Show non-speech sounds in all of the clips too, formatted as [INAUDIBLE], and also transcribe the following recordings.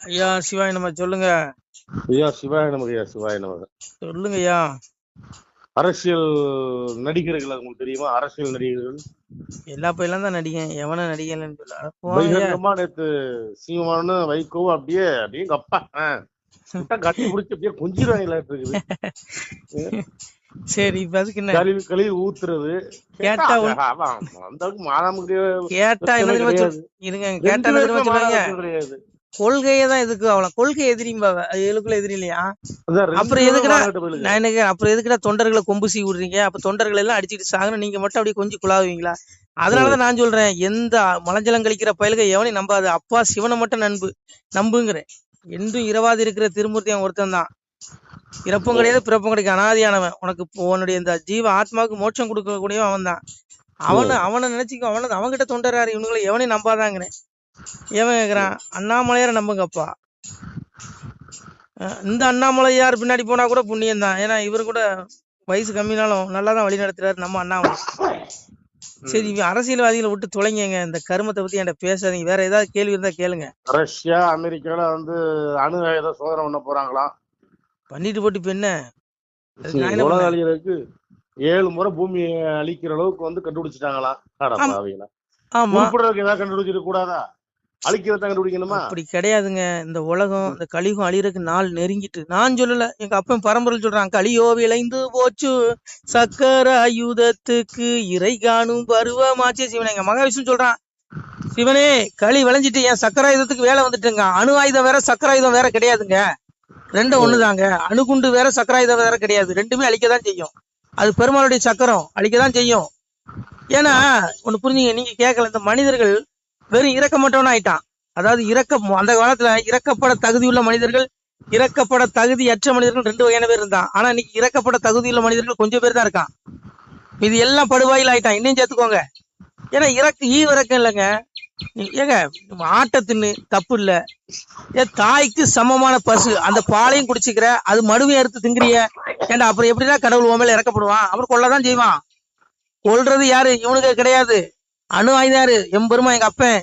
ஐயா சிவாய் நம்ம சொல்லுங்க. ஐயா சிவாய நமக்கு ஐயா சிவாய நமக்கு சொல்லுங்க ஐயா. அரசியல் நடிகர்கள் உங்களுக்கு தெரியுமா? அரசியல் நடிகர்கள். எல்லா பையெல்லாம் தான் நடிகன். எவன நடிகன்னு சொல்ல நேத்து சீமானு வைகோவும் அப்படியே அப்படியே கப்பா கட்டி பிடிச்சி அப்படியே கொஞ்சிருவாங்களா இருக்குது சரி இப்ப அதுக்கு என்ன? கழுவி கழுவி ஊத்துறது. கேட்டா அந்த அளவுக்கு மாறாம கிடையாது. கேட்டா என்ன தெரியுமா சொல்லுவாங்க கொள்கையை தான் எதுக்கு அவ்வளவு கொள்கை எதிரிம்பாவ எழுக்குள்ள எதிரி இல்லையா? அப்புறம் எதுக்குடா? நான் எனக்கு அப்புறம் எதுக்குடா தொண்டர்களை கொம்பு சீ விடுறீங்க? அப்ப தொண்டர்கள் எல்லாம் அடிச்சிட்டு சாகணும் நீங்க மட்டும் அப்படியே கொஞ்சம் குழாவீங்களா? அதனாலதான் நான் சொல்றேன் எந்த மலஞ்சலம் கழிக்கிற பயலுக எவனையும் நம்பாது. அப்பா சிவனை மட்டும் நண்பு நம்புங்கிறேன். என்றும் இரவாது இருக்கிற திருமூர்த்தி அவன் ஒருத்தன் தான். இறப்பும் கிடையாது பிறப்பும் கிடையாது அனாதியானவன். உனக்கு உன்னுடைய இந்த ஜீவ ஆத்மாவுக்கு மோட்சம் கொடுக்கக்கூடியவன் அவன் தான் அவனை அவனை நினைச்சுக்கோ அவனை அவன்கிட்ட தொண்டராரு இவனுங்களை எவனையும் நம்பாதாங்கிறேன். எவன் கேக்குறான்? அண்ணாமலையார நம்புங்கப்பா. இந்த அண்ணாமலையார் பின்னாடி போனா கூட புண்ணியம் தான். ஏன்னா இவர் கூட வயசு கம்மினாலும் நல்லா தான் வழி நடத்துறாரு நம்ம அண்ணாமலை. சரி இவன் அரசியல்வாதிகளை விட்டு தொலைங்க இந்த கருமத்தை பத்தி என்கிட்ட பேசாதீங்க. வேற ஏதாவது கேள்வி இருந்தா கேளுங்க. ரஷ்யா அமெரிக்கால வந்து அணு ஆயுத சோதனை பண்ண போறாங்களாம். பண்ணிட்டு போட்டு இப்ப என்ன? உலக? அழியறதுக்கு ஏழு முறை பூமியை அழிக்கிற அளவுக்கு வந்து கண்டுபிடிச்சிட்டாங்களாம். ஆமா. ஏதாவது கண்டுபிடிச்சிட்டு கூடாதா? அழிக்கிறத கண்டுபிடிக்கணுமா? அப்படி கிடையாதுங்க. இந்த உலகம் இந்த கலியுகம் அழியறதுக்கு நாள் நெருங்கிட்டு நான் சொல்லல. எங்க அப்பன் பரம்பரை சொல்றான். கலியோ விளைந்து போச்சு. சக்கர ஆயுதத்துக்கு இறை காணும் பருவமாச்சே. சிவனே எங்க மகாவிஷ்ணு சொல்றான். சிவனே களி விளைஞ்சிட்டு என் சக்கர ஆயுதத்துக்கு வேலை வந்துட்டுங்க. அணு ஆயுதம் வேற சக்கர ஆயுதம் வேற கிடையாதுங்க. ரெண்டும் ஒண்ணுதாங்க. அணுகுண்டு வேற சக்கர ஆயுதம் வேற கிடையாது. ரெண்டுமே அழிக்கதான் செய்யும். அது பெருமாளுடைய சக்கரம். அழிக்கதான் செய்யும். ஏன்னா ஒண்ணு புரிஞ்சுங்க. நீங்க கேட்கல. இந்த மனிதர்கள் வெறும் இறக்கமட்டவனா ஆயிட்டான் அதாவது இறக்க அந்த காலத்துல இறக்கப்பட தகுதியுள்ள மனிதர்கள் இறக்கப்பட தகுதியற்ற மனிதர்கள் ரெண்டு வகையான பேர் இருந்தான். ஆனா இன்னைக்கு இறக்கப்பட தகுதியுள்ள மனிதர்கள் கொஞ்சம் பேர் தான் இருக்கான். இது எல்லாம் படுவாயில் ஆயிட்டான். இன்னும் சேர்த்துக்கோங்க. ஏன்னா இறக்கு ஈ இறக்கம் இல்லைங்க. ஏங்க ஆட்டை தின்னு தப்பு இல்ல. ஏ தாய்க்கு சமமான பசு. அந்த பாலையும் குடிச்சுக்கிற அது மடுவையும் எடுத்து திங்குறிய ஏண்டா அப்புறம் எப்படின்னா கடவுள் ஓமையில இறக்கப்படுவான்? அப்புறம் கொள்ளதான் செய்வான். கொல்றது யாரு? இவனுக்கு கிடையாது. அணு ஆயுதாரு எம்பெருமா எங்க அப்பன்.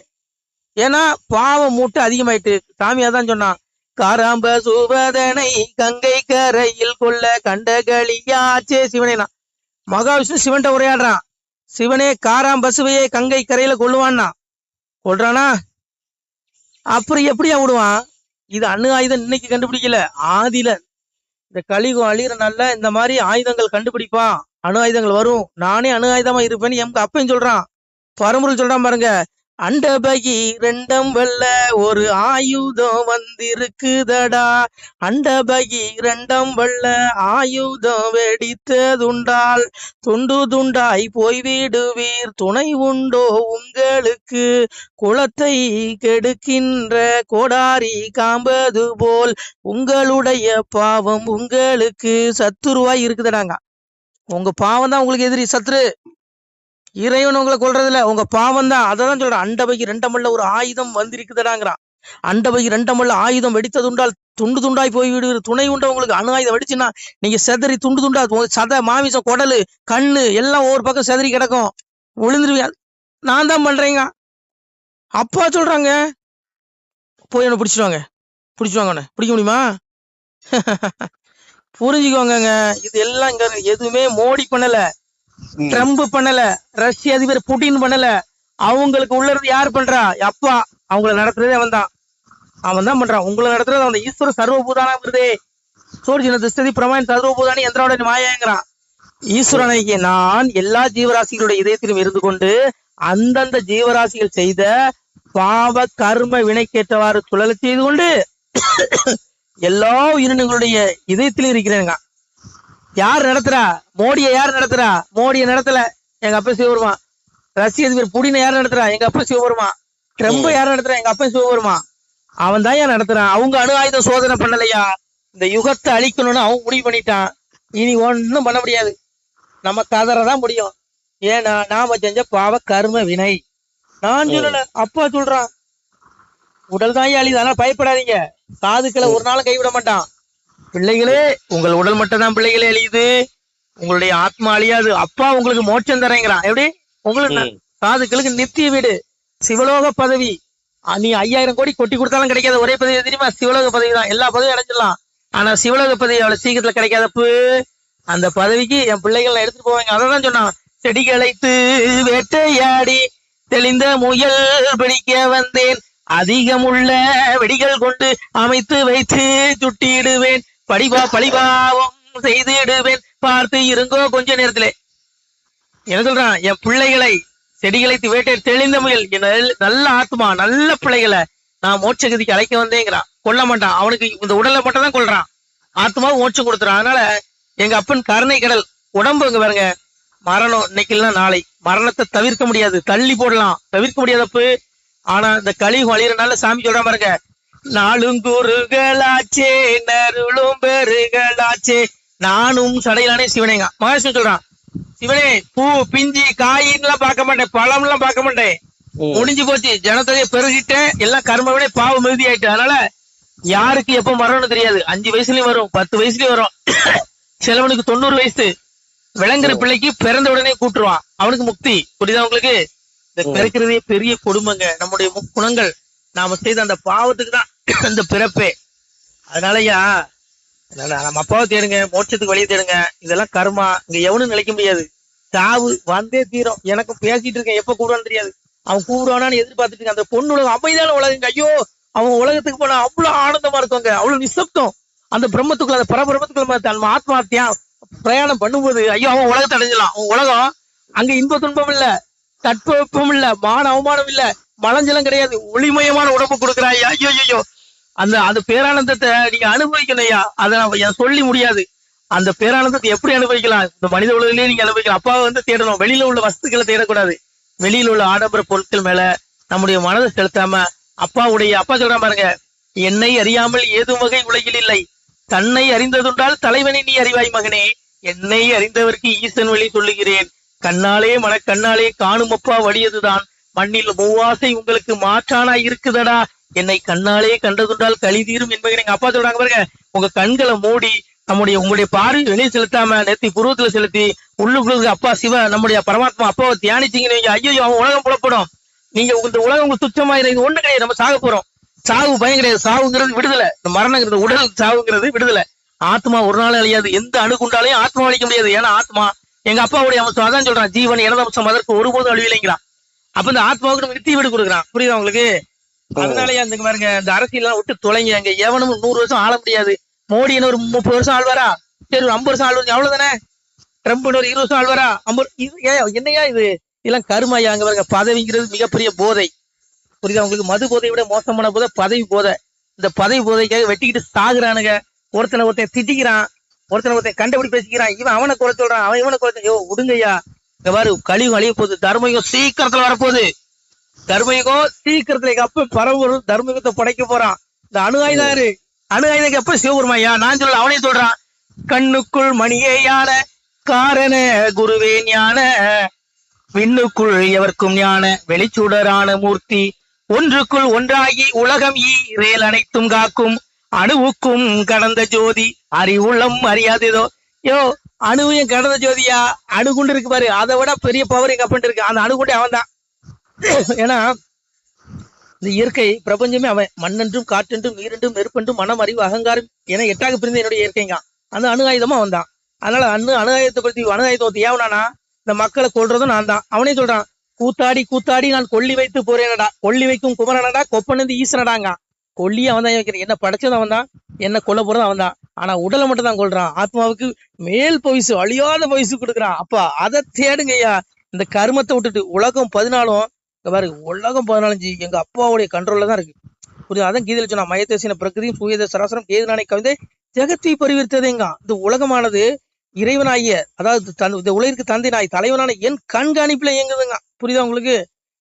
ஏன்னா பாவம் மூட்டு அதிகமாயிட்டு. சாமியா தான் சொன்னான் காராம்ப சுபதனை கங்கை கரையில் கொள்ள கண்டகளியாச்சே சிவனேனா மகாவிஷ்ணு சிவன்ட்ட உரையாடுறான் சிவனே காராம் பசுவையே கங்கை கரையில கொள்ளுவான்னா? கொள்றானா? அப்புறம் எப்படியா விடுவான்? இது அணு ஆயுதம் இன்னைக்கு கண்டுபிடிக்கல. ஆதில இந்த கலியுகம் அழிகிறனால இந்த மாதிரி ஆயுதங்கள் கண்டுபிடிப்பான். அணு ஆயுதங்கள் வரும். நானே அணு ஆயுதமா இருப்பேன்னு எங்க அப்பையும் சொல்றான். பரம்பொருள் சொல்றான் பாருங்க. அண்டபகி ரெண்டம் வெல்ல ஒரு ஆயுதம் வந்திருக்குதடா. அண்டபகி ரெண்டம் வெல்ல ஆயுதம் வெடித்ததுண்டால் துண்டு துண்டாய் போய்விடுவீர். துணை உண்டோ உங்களுக்கு குளத்தை கெடுக்கின்ற கோடாரி காம்பது போல் உங்களுடைய பாவம் உங்களுக்கு சத்துருவாய் இருக்குதுடாங்க. உங்க பாவம் தான் உங்களுக்கு எதிரி சத்துரு. இறைவன் உங்களை கொள்றதில்ல உங்க பாவம் தான் அதான் சொல்றேன். அண்டபைக்கு ரெண்டமல்ல ஒரு ஆயுதம் வந்திருக்குதுடாங்கிறான். அண்டபைக்கு ரெண்டமல்ல ஆயுதம் வெடித்ததுண்டால் துண்டு துண்டாய் போய் விடுவீர் துணை உண்ட உங்களுக்கு அணு ஆயுதம் வெடிச்சுன்னா நீங்க செதறி துண்டு துண்டா சத மாமிசம் குடலு கண்ணு எல்லாம் ஒவ்வொரு பக்கம் செதறி கிடக்கும். விழுந்துருவியா நான் தான் பண்றேங்க. அப்பா சொல்றாங்க. போய் என்ன பிடிச்சிருவாங்க பிடிச்சிருவாங்க உன்னை பிடிக்க முடியுமா? [LAUGHS] புரிஞ்சுக்கோங்க இது எல்லாம் இங்க எதுவுமே மோடி பண்ணல. ட்ரம்ப் பண்ணல ரஷ்ய அதிபர் புட்டின் பண்ணல. அவங்களுக்கு உள்ள இருந்து யார் பண்றா? அப்பா. அவங்கள நடத்துறதே அவன் தான் அவன் தான் பண்றான். உங்களை நடத்துறது அவன் ஈஸ்வர சர்வபூதானா வருதே. சூரியன திஸ்ததி பிரமான் சர்வபூதானி எந்திரோட மாயங்கிறான். ஈஸ்வரனைக்கு நான் எல்லா ஜீவராசிகளுடைய இதயத்திலும் இருந்து கொண்டு அந்தந்த ஜீவராசிகள் செய்த பாவ கர்ம வினைக்கேற்றவாறு சுழல செய்து கொண்டு எல்லா உயிரினங்களுடைய இதயத்திலும் இருக்கிறேங்க யார் நடத்துறா? மோடியை யார் நடத்துறா? மோடியை நடத்தல. எங்க அப்பா சிவபெருமான் ரஷ்ய அதிபர் புடினை யார் நடத்துறா? எங்க அப்பா சிவபெருமான் ட்ரம்ப யார் நடத்துறா? எங்க அப்பா சிவபெருமான் அவன் தான் ஏன் நடத்துறான் அவங்க அணு ஆயுதம் சோதனை பண்ணலையா? இந்த யுகத்தை அழிக்கணும்னு அவன் முடிவு பண்ணிட்டான். இனி ஒண்ணும் பண்ண முடியாது. நம்ம கதறதான் முடியும். ஏன்னா நாம செஞ்ச பாவ கர்ம வினை. நான் சொல்லல. அப்பா சொல்றான். உடல் தான் அழியுது. அதனால பயப்படாதீங்க. சாதுக்களை ஒரு நாளும் கைவிட மாட்டான். பிள்ளைகளே உங்கள் உடல் மட்டும் தான் பிள்ளைகளே அழியுது உங்களுடைய ஆத்மா அழியாது. அப்பா உங்களுக்கு மோட்சம் தரேங்கிறான். எப்படி? உங்களுக்கு. சாதுக்களுக்கு நித்திய வீடு. சிவலோக பதவி. நீ ஐயாயிரம் கோடி கொட்டி கொடுத்தாலும் கிடைக்காத ஒரே பதவி தெரியுமா? சிவலோக பதவி தான். எல்லா பதவியும் அடைஞ்சிடலாம். ஆனா சிவலோக பதவி அவ்வளவு சீக்கிரத்துல கிடைக்காதப்பு அந்த பதவிக்கு என் பிள்ளைகள் எடுத்துட்டு போவாங்க. அதை தான் சொன்னான். செடிகளைத்து வேட்டையாடி தெளிந்த முயல் பிடிக்க வந்தேன். அதிகமுள்ள வெடிகள் கொண்டு அமைத்து வைத்து சுட்டிடுவேன். படிவா பழிவாவும் செய்திடுவேன். பார்த்து இருங்கோ கொஞ்ச நேரத்திலே. என்ன சொல்றான்? என் பிள்ளைகளை செடிகளை வேட்டை தெளிந்த முயல். நல்ல- நல்ல ஆத்மா நல்ல பிள்ளைகளை நான் மோட்சகதிக்கு அழைக்க வந்தேங்கிறான். கொல்ல மாட்டான். அவனுக்கு இந்த உடலை மட்டும் தான் கொள்றான் ஆத்மாவும் மோட்சம் கொடுத்துறான். அதனால எங்க அப்பன் கருணை கடல் உடம்பு இங்க பாருங்க. மரணம் இன்னைக்கு நாளை. மரணத்தை தவிர்க்க முடியாது. தள்ளி போடலாம். தவிர்க்க முடியாதப்பு ஆனா இந்த கழிவு அழியறனால சாமி சொல்றான் பாருங்க. நாளும் குருகளாச்சே நருளும் பெருகளாச்சே. நானும் சடையிலானே சிவனேங்க. மகேஷன் சொல்றான் சிவனே பூ பிஞ்சி காயின்லாம் பார்க்க மாட்டேன் பழம் எல்லாம் பார்க்க மாட்டேன். முடிஞ்சு போச்சு. ஜனத்தொகையை பெருகிட்டேன். எல்லாம் கர்ம விட பாவம் மிகுதி ஆயிட்டு அதனால யாருக்கு எப்ப மரணம்னு தெரியாது. அஞ்சு வயசுலயும் வரும் பத்து வயசுலயும் வரும். [COUGHS] சிலவனுக்கு தொண்ணூறு வயசு. விளங்குற பிள்ளைக்கு பிறந்த உடனே கூட்டுருவான். அவனுக்கு முக்தி. புரியுதா உங்களுக்கு? இந்த பிறக்கிறதே பெரிய கொடுமைங்க. நம்முடைய குணங்கள். நாம செய்த அந்த பாவத்துக்கு தான் [COUGHS] அந்த பிறப்பே. அதனாலயா நம்ம அப்பாவை தேடுங்க மோட்சத்துக்கு வழியை தேடுங்க. இதெல்லாம் கர்மா. இங்க எவனும் நிலைக்க முடியாது. சாவு வந்தே தீரும். எனக்கும் பேசிட்டு இருக்கேன் எப்ப கூடுவான்னு தெரியாது. அவன் கூடுவானான்னு எதிர்பார்த்துட்டு இருக்கேன் அந்த பொண்ணு உலகம் அமைதியான உலகங்க. ஐயோ அவன் உலகத்துக்கு போனா அவ்வளவு ஆனந்தமா இருக்குங்க அவ்வளவு நிசப்தம். அந்த பிரம்மத்துக்குள்ள அந்த பரபிரமத்துக்குள்ள நம்ம ஆத்மாத்தியா பிரயாணம் பண்ணும்போது ஐயோ அவன் உலகத்தை அடைஞ்சலாம் அவன் உலகம் அங்க இன்ப துன்பம் இல்ல. தட்பவெப்பம் இல்ல. மான அவமானம் இல்ல. மலஞ்சலம் கிடையாது. ஒளிமயமான உடம்பு கொடுக்குறாய் ஐயோ ஐயோ அந்த அந்த பேரானந்தத்தை நீங்க அனுபவிக்கணும் ஐயா. அதை நான் சொல்லி முடியாது. அந்த பேரானந்தத்தை எப்படி அனுபவிக்கலாம்? இந்த மனித உலகிலேயே நீங்க அனுபவிக்கலாம். அப்பாவை வந்து தேடணும். வெளியில உள்ள வஸ்துக்களை தேடக்கூடாது. வெளியில உள்ள ஆடம்பர பொருட்கள் மேல நம்முடைய மனதை செலுத்தாம அப்பாவுடைய அப்பா சொல்ற பாருங்க என்னை அறியாமல் ஏதும் வகை உலகில் இல்லை. தன்னை அறிந்ததுண்டால் தலைவனை நீ அறிவாய் மகனே. என்னை அறிந்தவருக்கு ஈசன் வழி சொல்லுகிறேன். கண்ணாலே மன கண்ணாலே காணும் அப்பா வழியதுதான் மண்ணில் மூவாசை உங்களுக்கு மாற்றானா இருக்குதடா? என்னை கண்ணாலே கண்டதுண்டால் கழி தீரும் என்பதை எங்க அப்பா சொல்றாங்க பாருங்க. உங்க கண்களை மூடி நம்முடைய உங்களுடைய பார்வை வெளியே செலுத்தாம நேர்த்தி புருவத்துல செலுத்தி உள்ளுக்குள்ள அப்பா சிவ நம்முடைய பரமாத்மா அப்பாவை தியானிச்சிங்கன்னு வைங்க, ஐயோ அவன் உலகம் புலப்படும். நீங்க இந்த உலகம் உங்களுக்கு துச்சமா இது ஒண்ணு கிடையாது. நம்ம சாக போறோம். சாவு பயம் கிடையாது. சாவுங்கிறது விடுதலை. இந்த மரணங்கிறது உடல் சாவுங்கிறது விடுதலை. ஆத்மா ஒரு நாள் அழியாது. எந்த அணுகுண்டாலையும் ஆத்மா அழிக்க முடியாது. ஏன்னா ஆத்மா எங்க அப்பாவுடைய அம்சம் அதான் சொல்றான். ஜீவன் எனதம்சம் அதற்கு ஒருபோதும் அழிவில்லைங்கிறான் அப்ப இந்த ஆத்மாவுக்கு நம்ம நித்திய வீடு கொடுக்குறான். புரியுதா உங்களுக்கு? அதனாலயே அந்த பாருங்க இந்த அரசியல் எல்லாம் விட்டு தொலைங்க. அங்க எவனும் நூறு வருஷம் ஆள முடியாது. மோடி என்ன ஒரு முப்பது வருஷம் ஆழ்வாரா சரி ஒரு ஐம்பது வருஷம் ஆழ்வாரு அவ்வளவுதானே? ட்ரம்ப் ஒரு இருபது வருஷம் ஆழ்வாரா ஐம்பது என்னையா இது? இதெல்லாம் கருமாயா அங்க பாருங்க பதவிங்கிறது மிகப்பெரிய போதை. புரியுதா உங்களுக்கு? மது போதை விட மோசமான போதை பதவி போதை. இந்த பதவி போதைக்காக வெட்டிக்கிட்டு சாகுறானுங்க. ஒருத்தனை ஒருத்தன் திட்டிக்கிறான். ஒருத்தனை ஒருத்தன் கண்டுபிடி பேசிக்கிறான். இவன் அவனை குறை சொல்றான். அவன் இவனை குறை யோ விடுங்கய்யா. இந்த மாதிரி கழிவு அழிய போகுது. தர்மயுகம் சீக்கிரத்துல வரப்போகுது. தர்மயுகம் சீக்கிரத்துல எங்க அப்ப பரவரும் தர்மயுகத்தை படைக்க போறான். இந்த அணு ஆயுதாரு அணு ஆயுதம் எப்ப சிவபெருமாயா நான் சொல்ல அவனே சொல்றான். கண்ணுக்குள் மணியே யான காரண குருவே ஞான. விண்ணுக்குள் எவர்க்கும் ஞான வெளிச்சுடரான மூர்த்தி. ஒன்றுக்குள் ஒன்றாகி உலகம் ஈரேல் அனைத்தும் காக்கும். அணுவுக்கும் கடந்த ஜோதி. அறிவுள்ளம் அறியாததோ யோ அணுவையும் கடந்த ஜோதியா அணுகுண்டு இருக்கு பாரு. அதை விட பெரிய பவர் எங்க அப்பன் இருக்கு. அந்த அணுகுண்டே அவன் தான் [COUGHS] ஏன்னா இந்த இயற்கை பிரபஞ்சமே அவன். மண்ணென்றும் காற்றென்றும் நீரென்றும் நெருப்பென்றும் மனம் அறிவு அகங்காரம் என எட்டாக பிரிந்த என்னுடைய இயற்கைங்க அந்த அணு ஆயுதமும் அவன் தான் அதனால அணு அணு ஆயுதத்தை பத்தி அணு ஆயுதத்தை ஏவனானா இந்த மக்களை கொள்றதும் நான் தான் அவனே சொல்றான் கூத்தாடி கூத்தாடி நான் கொல்லி வைத்து போறேனடா. கொல்லி வைக்கும் குமரனடா கொப்பனந்து ஈசனடாங்க. கொல்லி அவன் தான் என்ன படைச்சதும் அவன் தான் என்ன கொல்ல போறதும் அவன் தான் ஆனா உடலை மட்டும் தான் கொல்றான். ஆத்மாவுக்கு மேல் பவிசு அழியாத பவிசு கொடுக்குறான். அப்பா அதை தேடுங்கய்யா இந்த கருமத்தை விட்டுட்டு உலகம் பதினாலும் பாரு உலகம் பதினாலஞ்சு எங்க அப்பாவுடைய கண்ட்ரோல்ல தான் இருக்கு. புரியுது? அதான் கீதையில சொன்னா மயத்தேசின பிரகிருதியும் சூயத சராசரம் கேது நாணை கவிதை ஜெகத்தை பரிவிர்த்ததேங்க இந்த உலகமானது இறைவனாகிய அதாவது தன் இந்த உலகிற்கு தந்தை நாய் தலைவனான என் கண்காணிப்புல இயங்குதுங்க. புரியுதா உங்களுக்கு?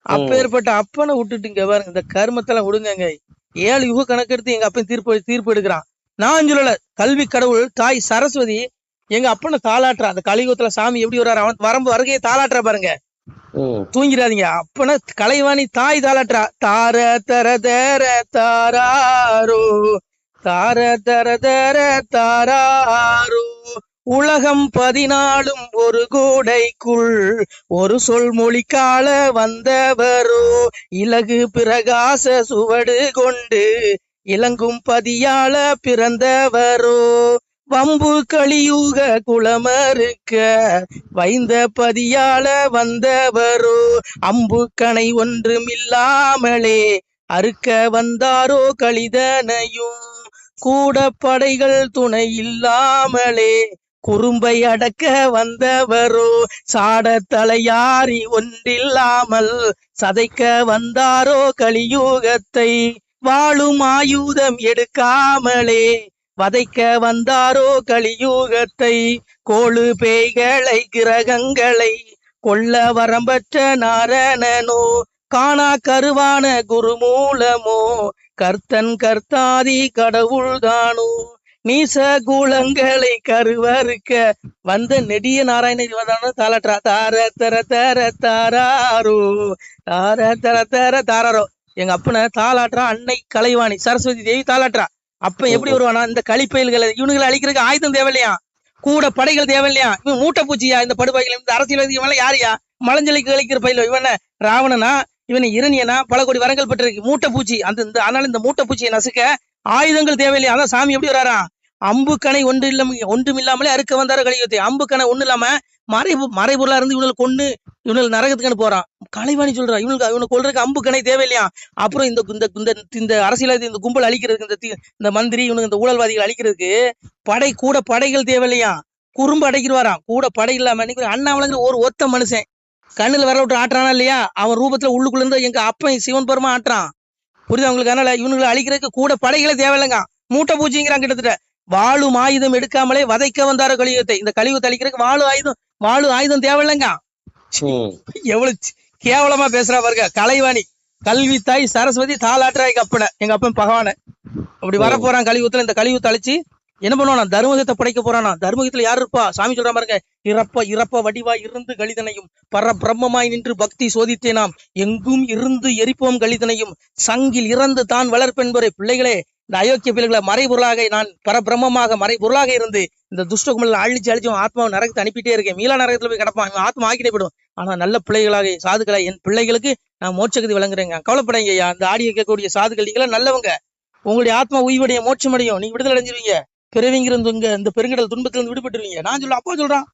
அப்பேற்பட்ட அப்பனை விட்டுட்டு இங்க பாருங்க இந்த கர்மத்தெல்லாம் விடுங்கங்க. ஏழு யுக கணக்கெடுத்து எங்க அப்பன் தீர்ப்பு தீர்ப்பு எடுக்கிறான். நான் சொல்லல கல்வி கடவுள் தாய் சரஸ்வதி எங்க அப்பனை தாளாட்டுறா. அந்த கலியுகத்துல சாமி எப்படி வர்றாரு அவன் வரம்பு வருகையை தாளாட்டுறா பாருங்க. தூங்கிடாதீங்க. அப்பனா கலைவாணி தாய் தாளாட்டுறா. தார தர தர தாராரோ. தார தர தர தாராரோ. உலகம் பதினாலும் ஒரு கோடைக்குள் ஒரு சொல் மொழிக்கால வந்தவரோ. இலகு பிரகாச சுவடு கொண்டு இளங்கும் பதியால பிறந்தவரோ வம்பு கலியுக குளமறுக்க வைந்த பதியால வந்தவரோ அம்பு கணை ஒன்றுமில்லாமலே அறுக்க வந்தாரோ கலிதனையும் கூட படைகள் துணை இல்லாமலே குறும்பை அடக்க வந்தவரோ சாட தலையாரி ஒன்றில்லாமல் சதைக்க வந்தாரோ கலியூகத்தை வாழும் ஆயுதம் எடுக்காமலே வதைக்க வந்தாரோ கலியூகத்தை கோழு பேய்களை கிரகங்களை கொல்ல வரம்பற்ற நாரணனோ காணா கருவான குருமூலமோ கர்த்தன் கர்த்தாதி கடவுள்தானோ நீச குலங்களை கருவறுக்க வந்த நெடிய நாராயண தாளற்றா தார தர தர தாராரோ தார தர தர தாராரோ. எங்க அப்பனை தாளாற்றா அன்னை கலைவாணி சரஸ்வதி தேவி தாளாற்றா அப்ப எப்படி வருவானா? இந்த களிப்பயல்களை இவனுங்களை அழிக்கிறதுக்கு ஆயுதம் தேவையில்லையா? கூட படைகள் தேவையில்லையா? இவன் மூட்டை பூச்சியா? இந்த படுபாய்கள் இந்த அரசியல்வாதி இவன் யாரியா மலஞ்சலிக்கு கழிக்கிற பயில இவன் ராவணனா? இவன் இரணியனா? பல கோடி வரங்கள் பெற்றிருக்கு. மூட்டை பூச்சி. அந்த இந்த அதனால இந்த மூட்டை பூச்சியை நசுக்க ஆயுதங்கள் தேவையில்லையா? அதான் சாமி எப்படி வராரா? அம்பு கணை ஒன்று இல்லாம ஒன்றும் இல்லாமலே அறுக்க வந்தார கலியுகத்தை அம்பு கணை ஒண்ணு இல்லாம மறைபு மறைபொருளா இருந்து இவனுக்கு கொண்டு இவனுக்கு நரகத்துக்கு போறான். கலைவாணி சொல்றான் இவனுக்கு இவனுக்கு கொள்றதுக்கு அம்பு கணை தேவையில்லையா? அப்புறம் இந்த இந்த இந்த இந்த அரசியல்வாதி இந்த கும்பல் அழிக்கிறதுக்கு இந்த இந்த மந்திரி இவனுக்கு இந்த ஊழல்வாதிகள் அழிக்கிறதுக்கு படை கூட படைகள் தேவையில்லையா? குறும்பு அடைக்கிறவாராம். கூட படை இல்லாம இன்னைக்கு அண்ணாமலைங்கிற ஒரு ஒத்த மனுஷன். கண்ணுல விரல விட்டு ஆட்டுறானா இல்லையா? அவன் ரூபத்துல உள்ளுக்குள்ள இருந்து எங்க அப்பன் சிவன் பெருமா ஆட்டுறான். புரியுது அவங்களுக்கு அதனால இவனுங்களை அழிக்கிறதுக்கு கூட படைகளே தேவையில்லைங்க. மூட்டை பூச்சிங்கிறான் கிட்டத்தட்ட. வாழும் ஆயுதம் எடுக்காமலே வதைக்க வந்தாரோ கலியுகத்தை. இந்த கலியுகத்தை அழிக்கிறதுக்கு வாழு ஆயுதம் வாழு ஆயுதம் தேவையில்லைங்க. எவ்வளவு கேவலமா பேசுறா பாருங்க. கலைவாணி கல்வி தாய் சரஸ்வதி தாளாற்றா எங்க அப்பனை எங்க அப்பன் பகவான. அப்படி வர போறான் கலியுகத்துல. இந்த கலியுகத்தை அழிச்சு என்ன பண்ணுவானா? தர்மகத்தை படைக்க போறானா? தர்மகத்துல யாரு இருப்பா? சாமி சொல்ற பாருங்க. இறப்ப இறப்ப வடிவா இருந்து கலிதனையும் பர பிரம்மமாய் நின்று பக்தி சோதித்தே நாம். எங்கும் இருந்து எரிப்போம் கலிதனையும். சங்கில் இறந்து தான் வளர்ப்பென்பரை. பிள்ளைகளே இந்த அயோக்கிய பிள்ளைகளை மறைபொருளாக நான் பரபிரம்மமாக மறைபொருளாக இருந்து இந்த துஷ்ட கும்பல அழிச்சு அழிச்சு ஆத்மாவை நரகத்தை அனுப்பிட்டே இருக்கேன். மீளா நரகத்துல போய் கிடப்பான். ஆத்மா ஆக்கிட்டே போயிடும் ஆனா நல்ல பிள்ளைகளாக சாதுக்களை என் பிள்ளைகளுக்கு நான் மோட்சகதி வழங்குறேங்க. கவலைப்படாங்க ஐயா. இந்த ஆடியோ கேட்கக்கூடிய சாதுக்கள் நீங்களா நல்லவங்க. உங்களுடைய ஆத்மா உய்வடைய மோட்சம் அடையும் நீங்க விடுதலை அடைஞ்சிருவீங்க. பிறவிங்கிற இந்த இந்த பெருங்கடல் துன்பத்துல இருந்து விடுபட்டுருவீங்க. நான் சொல்ல அப்பா சொல்றான்.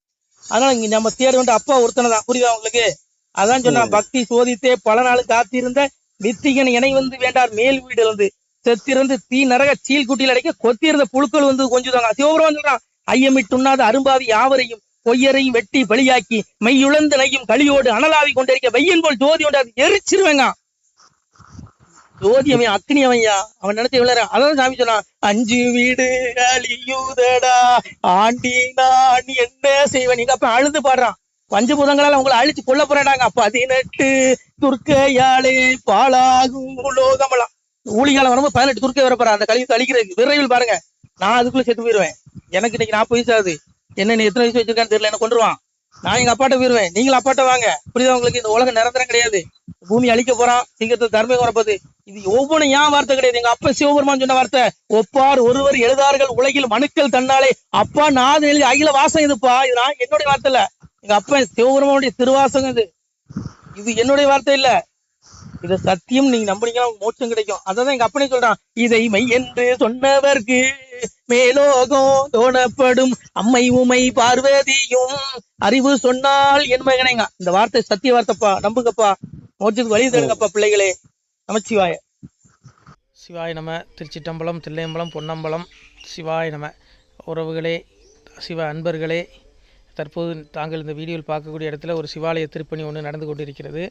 அதனால இங்க நம்ம தேட வேண்டிய அப்பா ஒருத்தனை தான் புரியுதா உங்களுக்கு? அதான் சொன்னான் பக்தி சோதித்தே பல நாள் காத்திருந்த வித்திகன் இணை வந்து வேண்டார் மேல் வீடு வந்து செத்திருந்து தீ நரக சீல் குட்டியில் அடைக்க கொத்தியிருந்த புழுக்கள் வந்து கொஞ்சுதாங்க. சிவபுரம் சொல்றான். ஐயமிட்டுண்ணாத அரும்பாவி யாவரையும் பொய்யரையும் வெட்டி பலியாக்கி மெய்யுழந்த நையும் களியோடு அனலாவி கொண்டிருக்க வெய்யன் போல் ஜோதி ஒன்று எரிச்சிருவேங்க. ஜோதி அவன் அக்னி அவன்யா. அவன் நினைச்ச விளையாட அதான் சாமி சொன்னான். அஞ்சு வீடு அழியுதடா. ஆண்டி நான் என்ன செய்வேன்? நீங்க அப்ப அழுது பாடுறான். பஞ்சபூதங்களால உங்களை அழிச்சு கொல்ல போறாடாங்க பதினெட்டு துர்க்கையாலே பாலாகும் உலோகமெல்லாம். ஊழிகாலம் வரும்போது பதினெட்டு துருக்கே வரப்போறா அந்த கழிவு அழிக்கிறதுக்கு விரைவில் பாருங்க. நான் அதுக்குள்ள செத்து போயிருவேன். எனக்கு இன்னைக்கு நாற்பது வயசு ஆகுது. என்ன நீ எத்தனை வயசு வச்சிருக்கான்னு தெரியல. என்ன கொண்டுருவான் நான் எங்க அப்பாட்ட போயிருவேன். நீங்களும் அப்பாட்ட வாங்க. புரியுதா உங்களுக்கு? இந்த உலகம் நிரந்தரம் கிடையாது. பூமி அழிக்க போறான். சிங்கத்தை தர்மை வரப்போது இது ஒவ்வொன்றும் ஏன் வார்த்தை கிடையாது? எங்க அப்பா சிவபெருமான் சொன்ன வார்த்தை. ஒப்பார் ஒருவர் எழுதார்கள் உலகில் மனுக்கள் தன்னாலே. அப்பா நான் எழுதி அகில வாசம் இதுப்பா இது நான் என்னுடைய வார்த்தை இல்ல. எங்க அப்பா சிவபெருமானுடைய திருவாசகம் இது. இது என்னுடைய வார்த்தை இல்ல. இத சத்தியம் நீங்க நம்புனீங்கன்னா மோட்சம் கிடைக்கும். அதான் எங்க அப்பனே சொல்றான். இதை மை என்று சொன்னவர்க்கு மேலோகம் தோணப்படும் அம்மை உமை பார்வதியும் அறிவு சொன்னால் என் மகனைங்க. இந்த வார்த்தை சத்திய வார்த்தைப்பா. நம்புங்கப்பா. மோட்சத்துக்கு வழி தருங்கப்பா பிள்ளைகளே. நமச்சிவாய. சிவாய நம. திருச்சிட்டம்பலம் தில்லையம்பலம் பொன்னம்பலம். சிவாய நம. உறவுகளே சிவ அன்பர்களே. தற்போது தாங்கள் இந்த வீடியோவில் பார்க்கக்கூடிய இடத்துல ஒரு சிவாலய திருப்பணி ஒன்று நடந்து கொண்டிருக்கிறது.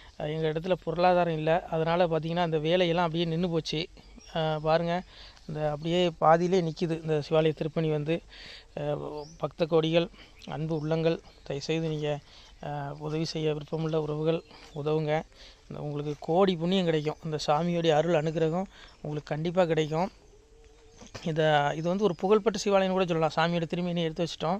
எங்கள் இடத்துல பொருளாதாரம் இல்லை. அதனால் பார்த்தீங்கன்னா அந்த வேலையெல்லாம் அப்படியே நின்று போச்சு. பாருங்கள் இந்த அப்படியே பாதியிலே நிற்கிது இந்த சிவாலய திருப்பணி வந்து. பக்த கோடிகள் அன்பு உள்ளங்கள் தயவுசெய்து நீங்கள் உதவி செய்ய விருப்பமுள்ள உறவுகள் உதவுங்க. இந்த உங்களுக்கு கோடி புண்ணியம் கிடைக்கும். இந்த சாமியோடைய அருள் அனுகிரகம் உங்களுக்கு கண்டிப்பாக கிடைக்கும். இதை இது வந்து ஒரு புகழ்பெற்ற சிவாலயம் கூட சொல்லலாம். சாமியோட திருமணியை எடுத்து வச்சிட்டோம்.